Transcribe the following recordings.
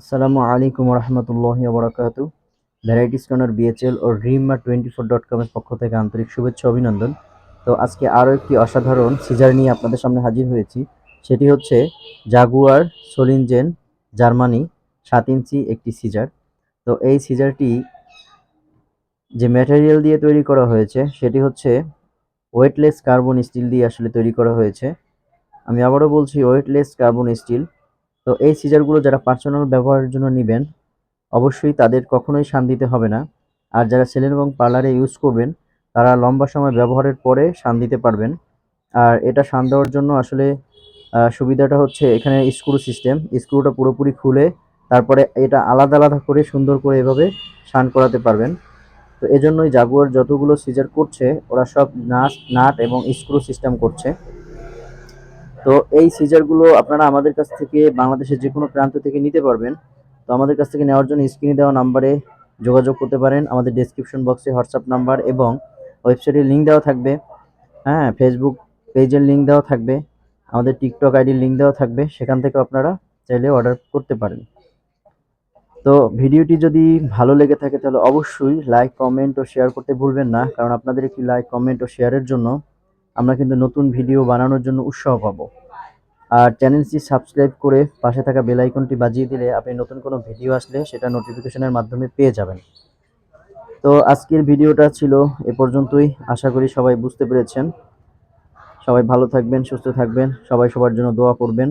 আসসালামু আলাইকুম রহমতুল্লাহ বরাকাতু। ভ্যারাইটিস কর্নার বিএচএল ও রিমা টোয়েন্টি ফোর ডট কমের পক্ষ থেকে আন্তরিক শুভেচ্ছা অভিনন্দন। তো আজকে আরও একটি অসাধারণ সিজার নিয়ে আপনাদের সামনে হাজির হয়েছি। সেটি হচ্ছে জাগুয়ার সোলিনজেন জার্মানি সাত ইঞ্চি একটি সিজার তো এই সিজারটি যে ম্যাটেরিয়াল দিয়ে তৈরি করা হয়েছে, সেটি হচ্ছে ওয়েটলেস কার্বন স্টিল দিয়ে আসলে তৈরি করা হয়েছে। আমি আবারও বলছি ওয়েটলেস কার্বন স্টিল তো এই সিজারগুলো যারা পার্সোনাল ব্যবহারের জন্য নেবেন, অবশ্যই তাদের কখনোই শান দিতে হবে না। আর যারা সেলেন এবং পার্লারে ইউজ করবেন, তারা লম্বা সময় ব্যবহারের পরে শান দিতে পারবেন। আর এটা শান দেওয়ার জন্য আসলে সুবিধাটা হচ্ছে এখানে স্ক্রু সিস্টেম স্ক্রুটা পুরোপুরি খুলে তারপরে এটা আলাদা আলাদা করে সুন্দর করে এভাবে শান করাতে পারবেন। তো এজন্যই জাগুয়ার যতগুলো সিজার করছে, ওরা সব নাট নাট এবং স্ক্রু সিস্টেম করছে। তো এই সিজারগুলো আপনারা আমাদের কাছ থেকে বাংলাদেশের যে কোনো প্রান্ত থেকে নিতে পারবেন। তো আমাদের কাছ থেকে নেওয়ার জন্য স্ক্রিনে দেওয়া নাম্বারে যোগাযোগ করতে পারেন। আমাদের ডেসক্রিপশন বক্সে হোয়াটসঅ্যাপ নাম্বার এবং ওয়েবসাইটের লিঙ্ক দেওয়া থাকবে। হ্যাঁ ফেসবুক পেজের লিঙ্ক দেওয়া থাকবে। আমাদের টিকটক আইডির লিঙ্ক দেওয়া থাকবে। সেখান থেকে আপনারা চাইলে অর্ডার করতে পারেন। তো ভিডিওটি যদি ভালো লেগে থাকে তাহলে অবশ্যই লাইক কমেন্ট ও শেয়ার করতে ভুলবেন না। কারণ আপনাদের একটি লাইক কমেন্ট ও শেয়ারের জন্য আমরা কিন্তু নতুন ভিডিও বানানোর জন্য উৎসাহ পাবো। আর চ্যানেলটি সাবস্ক্রাইব করে পাশে থাকা বেল আইকনটি বাজিয়ে দিলে আপনি নতুন কোনো ভিডিও আসলে সেটা নোটিফিকেশনের মাধ্যমে পেয়ে যাবেন। তো আজকের ভিডিওটা ছিল এ পর্যন্তই। আশা করি সবাই বুঝতে পেরেছেন। সবাই ভালো থাকবেন, সুস্থ থাকবেন। সবাই সবার জন্য দোয়া করবেন।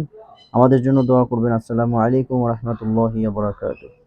আমাদের জন্য দোয়া করবেন। আসসালামু আলাইকুম রহমতুল্লাহি বরাকাতুহ।